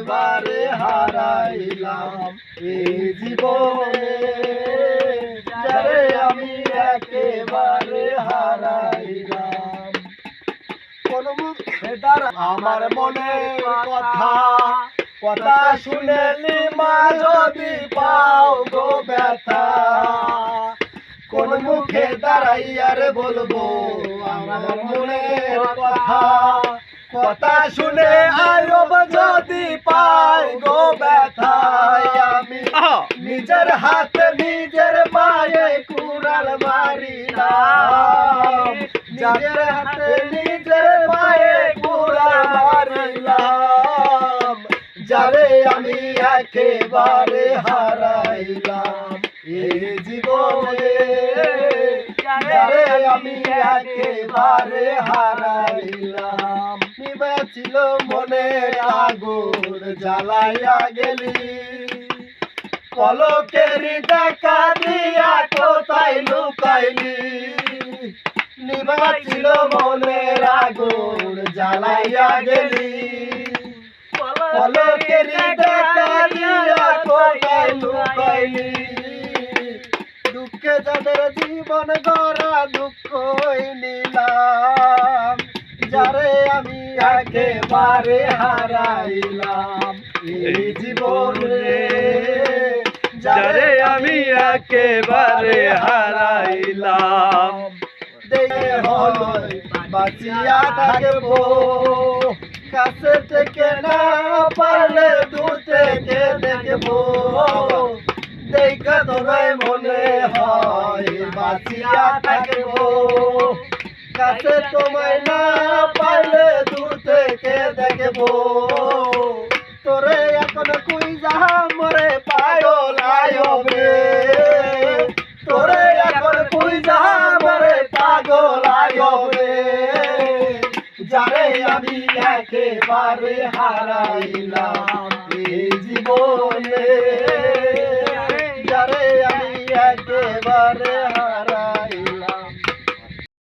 একেবারে হারাইলাম এই জীবনে। যারে আমি একেবারে হারাইলাম। কোন আমার মনের কথা কথা শুনেলি মা যদি পাও গো ব্যথা। কোন মুখে দাঁড়াইয়ারে বলব, আমার মনের কথা কথা শুনে আয়ব যদি পাই গো ব্যথায় আমি নিজের হাতে নিজের পায়ে কুড়াল মারিলাম। নিজের হাতে নিজের পায়ে কুড়াল মারিলাম। যারে আমি একেবারে হারাইলাম। এই জীবনে যারে আমি একেবারে হারাইলাম। নিবেছিল মনের আগুন, জ্বালাইয়া গেলি। পলকের দেখা দিয়া কোথায় লুকাইলি? নিবাছিল মনের আগুন, জ্বালাইয়া গেলি। পলকের দেখা দিয়া কোথায় লুকাইলি? দুঃখে যাদের জীবন গড়া দুঃখ নিলাম যারে আমি একেবারে হারাইলাম। এই জীবনে যারে আমি একেবারে হারাইলাম। বাঁচিয়া থাকব। কাছে থেকে না পারলে দূর থেকে দেখব। দেখা তোরাই মনে হয়, বাঁচিয়া থাকব। কাছে তোমায় না পারলে দেখব। তোরে এখন কুই যাহা মরে পায়ল আয়বে তোরে এখন কুই যাহা মরে পাগল আয়বে যারে আমি একেবারে হারাইলাম এই জীবনে, যারে আমি একেবারে